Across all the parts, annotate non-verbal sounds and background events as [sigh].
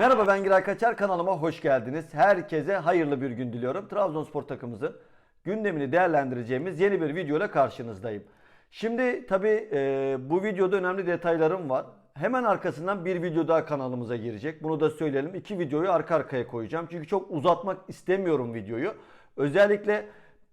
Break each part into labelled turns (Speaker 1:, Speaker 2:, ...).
Speaker 1: Merhaba ben Giray Kaçar kanalıma hoş geldiniz. Herkese hayırlı bir gün diliyorum. Trabzonspor takımımızın gündemini değerlendireceğimiz yeni bir video ile karşınızdayım. Şimdi tabi bu videoda önemli detaylarım var. Hemen arkasından bir video daha kanalımıza girecek. Bunu da söyleyelim. İki videoyu arka arkaya koyacağım. Çünkü çok uzatmak istemiyorum videoyu. Özellikle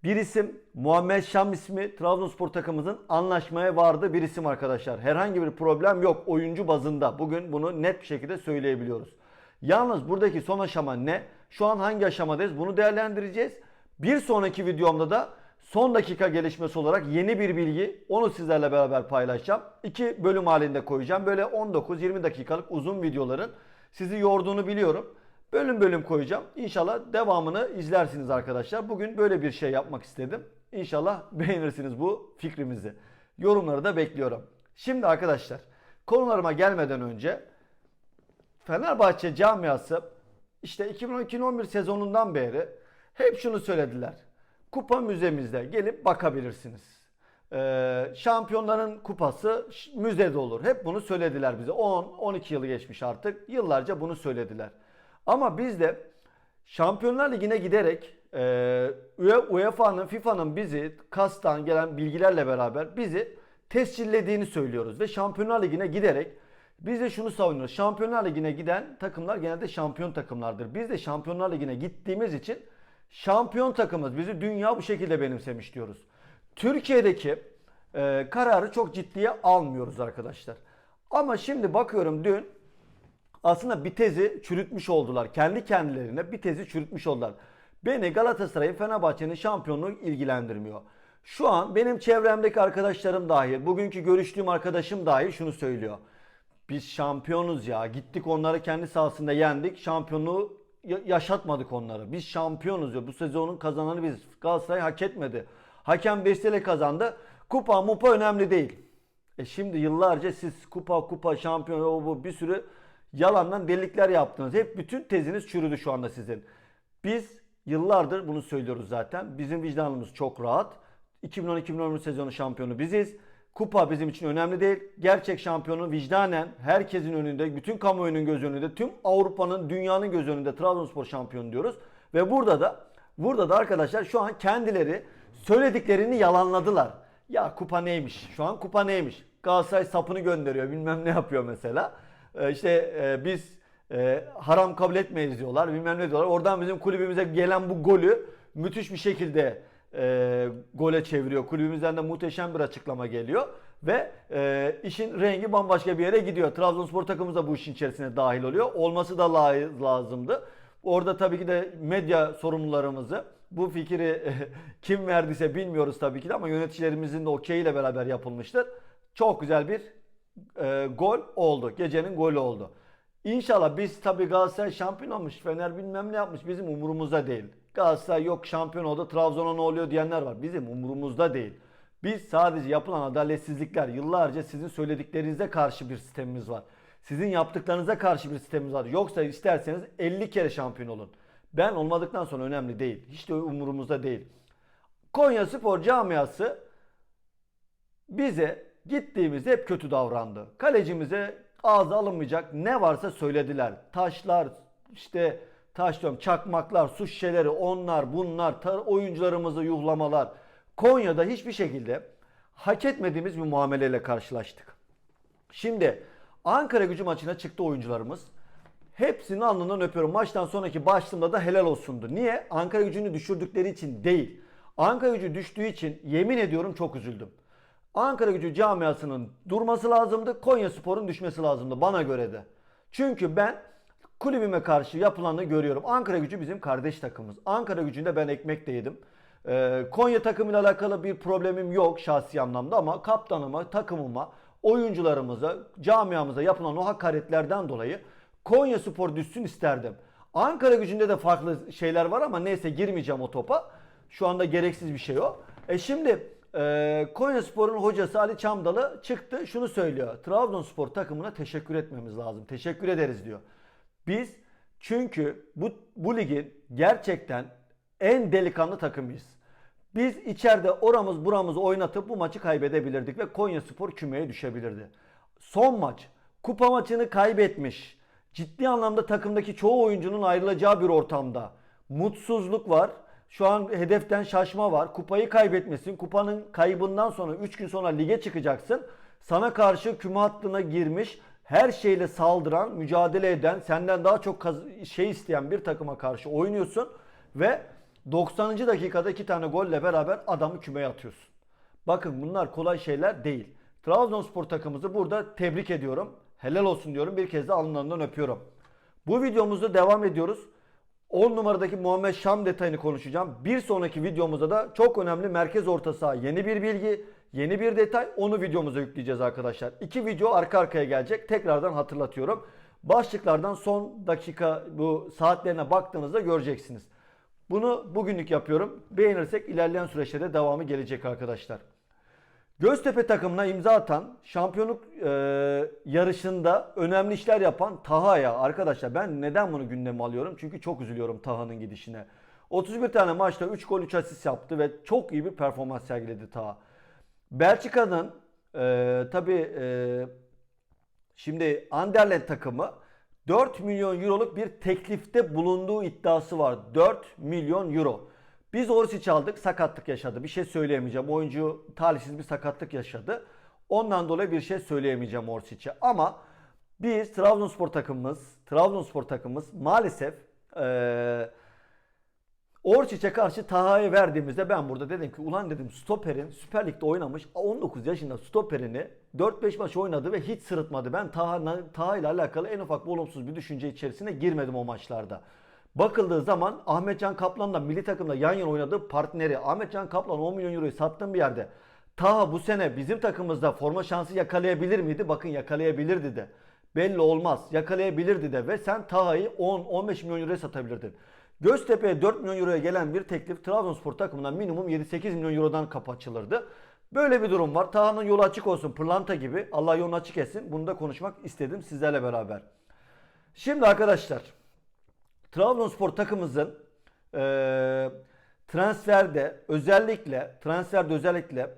Speaker 1: bir isim Muhammed Şam ismi Trabzonspor takımımızın anlaşmaya vardı bir isim arkadaşlar. Herhangi bir problem yok oyuncu bazında. Bugün bunu net bir şekilde söyleyebiliyoruz. Yalnız buradaki son aşama ne? Şu an hangi aşamadayız? Bunu değerlendireceğiz. Bir sonraki videomda da son dakika gelişmesi olarak yeni bir bilgi onu sizlerle beraber paylaşacağım. İki bölüm halinde koyacağım. Böyle 19-20 dakikalık uzun videoların sizi yorduğunu biliyorum. Bölüm bölüm koyacağım. İnşallah devamını izlersiniz arkadaşlar. Bugün böyle bir şey yapmak istedim. İnşallah beğenirsiniz bu fikrimizi. Yorumları da bekliyorum. Şimdi arkadaşlar konularıma gelmeden önce Fenerbahçe camiası işte 2012-2011 sezonundan beri hep şunu söylediler. Kupa müzemizde gelip bakabilirsiniz. Ee, şampiyonların kupası müzede olur. Hep bunu söylediler bize. 10-12 yılı geçmiş artık. Yıllarca bunu söylediler. Ama biz de Şampiyonlar Ligi'ne giderek e, UE- UEFA'nın, FIFA'nın bizi KAS'tan gelen bilgilerle beraber bizi tescillediğini söylüyoruz. Ve Şampiyonlar Ligi'ne giderek biz de şunu savunuyoruz. Şampiyonlar Ligi'ne giden takımlar genelde şampiyon takımlardır. Biz de Şampiyonlar Ligi'ne gittiğimiz için şampiyon takımız bizi dünya bu şekilde benimsemiş diyoruz. Türkiye'deki e, kararı çok ciddiye almıyoruz arkadaşlar. Ama şimdi bakıyorum dün aslında bir tezi çürütmüş oldular. Kendi kendilerine bir tezi çürütmüş oldular. Beni Galatasaray'ın Fenerbahçe'nin şampiyonluğu ilgilendirmiyor. Şu an benim çevremdeki arkadaşlarım dahil, bugünkü görüştüğüm arkadaşım dahil şunu söylüyor. Biz şampiyonuz ya. Gittik onları kendi sahasında yendik. Şampiyonluğu ya- yaşatmadık onları. Biz şampiyonuz ya. Bu sezonun kazananı biz. Galatasaray hak etmedi. Hakem Bestele kazandı. Kupa mupa önemli değil. E şimdi yıllarca siz kupa kupa şampiyon o bu bir sürü yalandan delikler yaptınız. Hep bütün teziniz çürüdü şu anda sizin. Biz yıllardır bunu söylüyoruz zaten. Bizim vicdanımız çok rahat. 2010-2011 sezonu şampiyonu biziz. Kupa bizim için önemli değil. Gerçek şampiyonu vicdanen herkesin önünde, bütün kamuoyunun göz önünde, tüm Avrupa'nın, dünyanın göz önünde Trabzonspor şampiyonu diyoruz. Ve burada da burada da arkadaşlar şu an kendileri söylediklerini yalanladılar. Ya kupa neymiş? Şu an kupa neymiş? Galatasaray sapını gönderiyor, bilmem ne yapıyor mesela. Ee, işte e, biz e, haram kabul etmeyiz diyorlar, bilmem ne diyorlar. Oradan bizim kulübümüze gelen bu golü müthiş bir şekilde e, gole çeviriyor. Kulübümüzden de muhteşem bir açıklama geliyor. Ve e, işin rengi bambaşka bir yere gidiyor. Trabzonspor takımımız da bu işin içerisine dahil oluyor. Olması da la- lazımdı. Orada tabii ki de medya sorumlularımızı bu fikri [laughs] kim verdiyse bilmiyoruz tabii ki de ama yöneticilerimizin de okeyiyle beraber yapılmıştır. Çok güzel bir e, gol oldu. Gecenin golü oldu. İnşallah biz tabii Galatasaray şampiyon olmuş, Fener bilmem ne yapmış bizim umurumuzda değil. Galatasaray yok şampiyon oldu, Trabzon'a ne oluyor diyenler var. Bizim umurumuzda değil. Biz sadece yapılan adaletsizlikler, yıllarca sizin söylediklerinize karşı bir sistemimiz var. Sizin yaptıklarınıza karşı bir sistemimiz var. Yoksa isterseniz 50 kere şampiyon olun. Ben olmadıktan sonra önemli değil. Hiç de umurumuzda değil. Konya Spor camiası bize gittiğimizde hep kötü davrandı. Kalecimize ağza alınmayacak ne varsa söylediler. Taşlar, işte taş diyorum, çakmaklar, su şişeleri, onlar, bunlar, oyuncularımızı yuhlamalar. Konya'da hiçbir şekilde hak etmediğimiz bir muameleyle karşılaştık. Şimdi Ankara gücü maçına çıktı oyuncularımız. Hepsinin alnından öpüyorum. Maçtan sonraki başlığımda da helal olsundu. Niye? Ankara gücünü düşürdükleri için değil. Ankara gücü düştüğü için yemin ediyorum çok üzüldüm. Ankara gücü camiasının durması lazımdı. Konya Spor'un düşmesi lazımdı bana göre de. Çünkü ben kulübüme karşı yapılanı görüyorum. Ankara gücü bizim kardeş takımımız. Ankara gücünde ben ekmek de yedim. Ee, Konya takımıyla alakalı bir problemim yok şahsi anlamda ama kaptanıma, takımıma, oyuncularımıza, camiamıza yapılan o hakaretlerden dolayı Konya Spor düşsün isterdim. Ankara gücünde de farklı şeyler var ama neyse girmeyeceğim o topa. Şu anda gereksiz bir şey o. E şimdi e, Konya Spor'un hocası Ali Çamdalı çıktı şunu söylüyor. Trabzonspor takımına teşekkür etmemiz lazım. Teşekkür ederiz diyor. Biz çünkü bu, bu ligin gerçekten en delikanlı takımıyız. Biz içeride oramız buramızı oynatıp bu maçı kaybedebilirdik ve Konya Spor kümeye düşebilirdi. Son maç kupa maçını kaybetmiş ciddi anlamda takımdaki çoğu oyuncunun ayrılacağı bir ortamda. Mutsuzluk var. Şu an hedeften şaşma var. Kupayı kaybetmesin. Kupanın kaybından sonra 3 gün sonra lige çıkacaksın. Sana karşı küme hattına girmiş, her şeyle saldıran, mücadele eden, senden daha çok şey isteyen bir takıma karşı oynuyorsun ve 90. dakikada iki tane golle beraber adamı kümeye atıyorsun. Bakın bunlar kolay şeyler değil. Trabzonspor takımımızı burada tebrik ediyorum. Helal olsun diyorum. Bir kez de alnlarından öpüyorum. Bu videomuzda devam ediyoruz. 10 numaradaki Muhammed Şam detayını konuşacağım. Bir sonraki videomuzda da çok önemli merkez orta saha yeni bir bilgi, yeni bir detay onu videomuza yükleyeceğiz arkadaşlar. İki video arka arkaya gelecek. Tekrardan hatırlatıyorum. Başlıklardan son dakika bu saatlerine baktığınızda göreceksiniz. Bunu bugünlük yapıyorum. Beğenirsek ilerleyen süreçte de devamı gelecek arkadaşlar. Göztepe takımına imza atan, şampiyonluk e, yarışında önemli işler yapan Taha'ya arkadaşlar ben neden bunu gündeme alıyorum? Çünkü çok üzülüyorum Taha'nın gidişine. 31 tane maçta 3 gol 3 asist yaptı ve çok iyi bir performans sergiledi Taha. Belçika'nın e, tabii e, şimdi Anderlecht takımı 4 milyon euroluk bir teklifte bulunduğu iddiası var. 4 milyon euro. Biz Orsic aldık sakatlık yaşadı. Bir şey söyleyemeyeceğim. Oyuncu talihsiz bir sakatlık yaşadı. Ondan dolayı bir şey söyleyemeyeceğim Orsic'e. Ama biz Trabzonspor takımımız, Trabzonspor takımımız maalesef eee Orçiç'e karşı Taha'ya verdiğimizde ben burada dedim ki ulan dedim stoperin Süper Lig'de oynamış 19 yaşında stoperini 4-5 maç oynadı ve hiç sırıtmadı. Ben Taha, Taha ile alakalı en ufak bir olumsuz bir düşünce içerisine girmedim o maçlarda. Bakıldığı zaman Ahmetcan Kaplan'la milli takımda yan yana oynadığı partneri Ahmetcan Kaplan 10 milyon euroyu sattığım bir yerde Taha bu sene bizim takımımızda forma şansı yakalayabilir miydi? Bakın yakalayabilirdi de. Belli olmaz. Yakalayabilirdi de ve sen Taha'yı 10-15 milyon euroya satabilirdin. Göztepe'ye 4 milyon euroya gelen bir teklif Trabzonspor takımından minimum 7-8 milyon eurodan kapı açılırdı. Böyle bir durum var. Taha'nın yolu açık olsun. Pırlanta gibi. Allah yolunu açık etsin. Bunu da konuşmak istedim sizlerle beraber. Şimdi arkadaşlar Trabzonspor takımımızın eee transferde özellikle transferde özellikle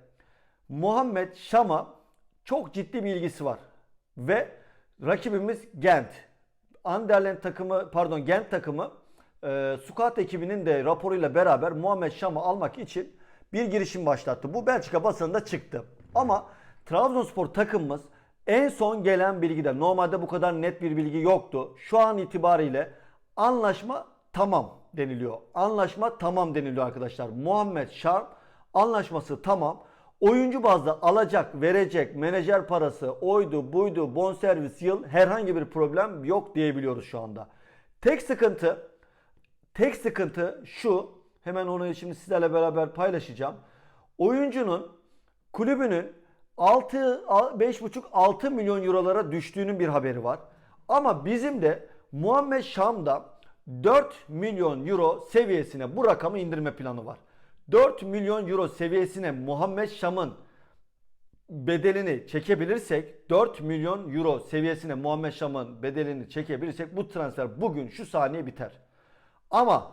Speaker 1: Muhammed Şam'a çok ciddi bir ilgisi var. Ve rakibimiz Gent. Anderlecht takımı pardon Gent takımı e, Scout ekibinin de raporuyla beraber Muhammed Şam'ı almak için bir girişim başlattı. Bu Belçika basınında çıktı. Ama Trabzonspor takımımız en son gelen bilgide normalde bu kadar net bir bilgi yoktu. Şu an itibariyle anlaşma tamam deniliyor. Anlaşma tamam deniliyor arkadaşlar. Muhammed Şam anlaşması tamam. Oyuncu bazda alacak, verecek, menajer parası, oydu, buydu, bonservis, yıl herhangi bir problem yok diyebiliyoruz şu anda. Tek sıkıntı Tek sıkıntı şu. Hemen onu şimdi sizlerle beraber paylaşacağım. Oyuncunun kulübünün 6 5,5-6 milyon eurolara düştüğünün bir haberi var. Ama bizim de Muhammed Şam'da 4 milyon euro seviyesine bu rakamı indirme planı var. 4 milyon euro seviyesine Muhammed Şam'ın bedelini çekebilirsek 4 milyon euro seviyesine Muhammed Şam'ın bedelini çekebilirsek bu transfer bugün şu saniye biter. Ama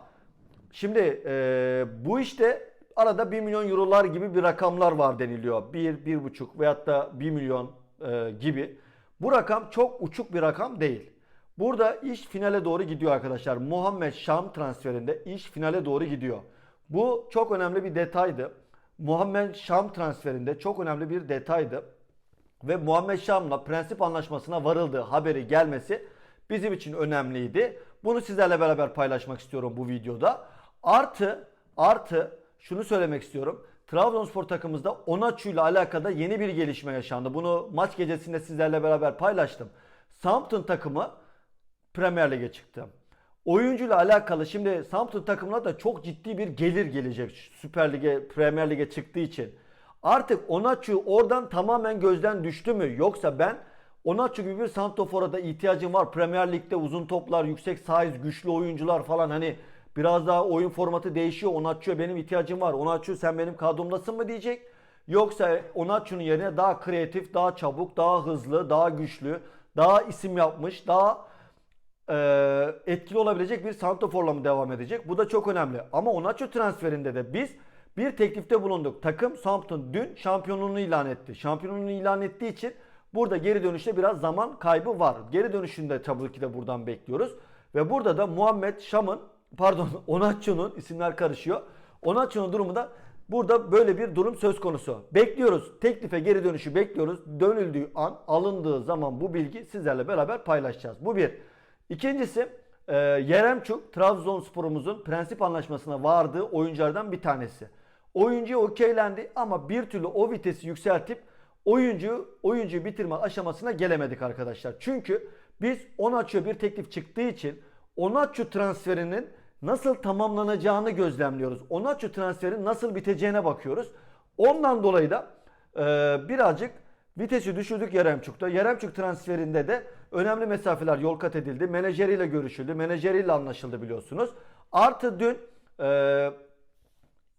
Speaker 1: şimdi e, bu işte arada 1 milyon eurolar gibi bir rakamlar var deniliyor. 1, 1,5 veyahut da 1 milyon e, gibi. Bu rakam çok uçuk bir rakam değil. Burada iş finale doğru gidiyor arkadaşlar. Muhammed Şam transferinde iş finale doğru gidiyor. Bu çok önemli bir detaydı. Muhammed Şam transferinde çok önemli bir detaydı. Ve Muhammed Şam'la prensip anlaşmasına varıldığı haberi gelmesi bizim için önemliydi. Bunu sizlerle beraber paylaşmak istiyorum bu videoda. Artı artı şunu söylemek istiyorum. Trabzonspor takımımızda Onaçu ile alakalı yeni bir gelişme yaşandı. Bunu maç gecesinde sizlerle beraber paylaştım. Southampton takımı Premier Lig'e çıktı. Oyuncuyla alakalı şimdi Southampton takımına da çok ciddi bir gelir gelecek Süper Lig'e, Premier Lig'e çıktığı için. Artık Onaçu oradan tamamen gözden düştü mü? Yoksa ben Onaçu gibi bir santrofora da ihtiyacım var. Premier Lig'de uzun toplar, yüksek size, güçlü oyuncular falan hani biraz daha oyun formatı değişiyor. Onaçu'ya benim ihtiyacım var. Onaçu sen benim kadromdasın mı diyecek. Yoksa Onaçu'nun yerine daha kreatif, daha çabuk, daha hızlı, daha güçlü, daha isim yapmış, daha e, etkili olabilecek bir santroforla mı devam edecek? Bu da çok önemli. Ama Onaçu transferinde de biz bir teklifte bulunduk. Takım Southampton dün şampiyonluğunu ilan etti. Şampiyonluğunu ilan ettiği için Burada geri dönüşte biraz zaman kaybı var. Geri dönüşünde tabii ki de buradan bekliyoruz. Ve burada da Muhammed Şam'ın pardon [laughs] Onatçı'nın isimler karışıyor. Onatçı'nın durumu da burada böyle bir durum söz konusu. Bekliyoruz. Teklife geri dönüşü bekliyoruz. Dönüldüğü an alındığı zaman bu bilgi sizlerle beraber paylaşacağız. Bu bir. İkincisi e, Yeremçuk Trabzonspor'umuzun prensip anlaşmasına vardığı oyunculardan bir tanesi. Oyuncu okeylendi ama bir türlü o vitesi yükseltip oyuncu oyuncuyu bitirme aşamasına gelemedik arkadaşlar. Çünkü biz Onaçu'ya bir teklif çıktığı için Onaçu transferinin nasıl tamamlanacağını gözlemliyoruz. Onaçu transferinin nasıl biteceğine bakıyoruz. Ondan dolayı da e, birazcık vitesi düşürdük Yeremçuk'ta. Yeremçuk transferinde de önemli mesafeler yol kat edildi. Menajeriyle görüşüldü. Menajeriyle anlaşıldı biliyorsunuz. Artı dün e,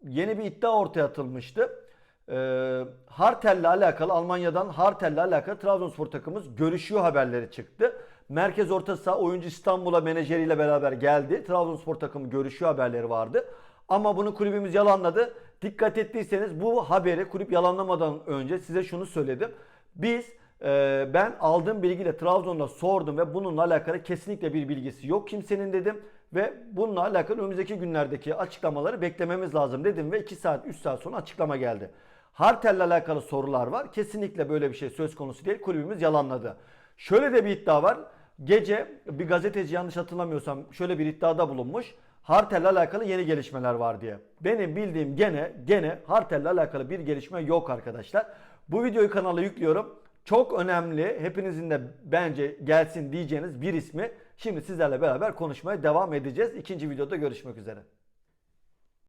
Speaker 1: yeni bir iddia ortaya atılmıştı. Ee, Hartel'le alakalı Almanya'dan Hartel'le alakalı Trabzonspor takımımız görüşüyor haberleri çıktı. Merkez orta saha oyuncu İstanbul'a menajeriyle beraber geldi. Trabzonspor takımı görüşüyor haberleri vardı. Ama bunu kulübümüz yalanladı. Dikkat ettiyseniz bu haberi kulüp yalanlamadan önce size şunu söyledim. Biz e, ben aldığım bilgiyle Trabzon'da sordum ve bununla alakalı kesinlikle bir bilgisi yok kimsenin dedim. Ve bununla alakalı önümüzdeki günlerdeki açıklamaları beklememiz lazım dedim ve 2 saat 3 saat sonra açıklama geldi. Hartel'le alakalı sorular var. Kesinlikle böyle bir şey söz konusu değil. Kulübümüz yalanladı. Şöyle de bir iddia var. Gece bir gazeteci yanlış hatırlamıyorsam şöyle bir iddiada bulunmuş. Hartel'le alakalı yeni gelişmeler var diye. Benim bildiğim gene gene Hartel'le alakalı bir gelişme yok arkadaşlar. Bu videoyu kanala yüklüyorum. Çok önemli, hepinizin de bence gelsin diyeceğiniz bir ismi şimdi sizlerle beraber konuşmaya devam edeceğiz. İkinci videoda görüşmek üzere.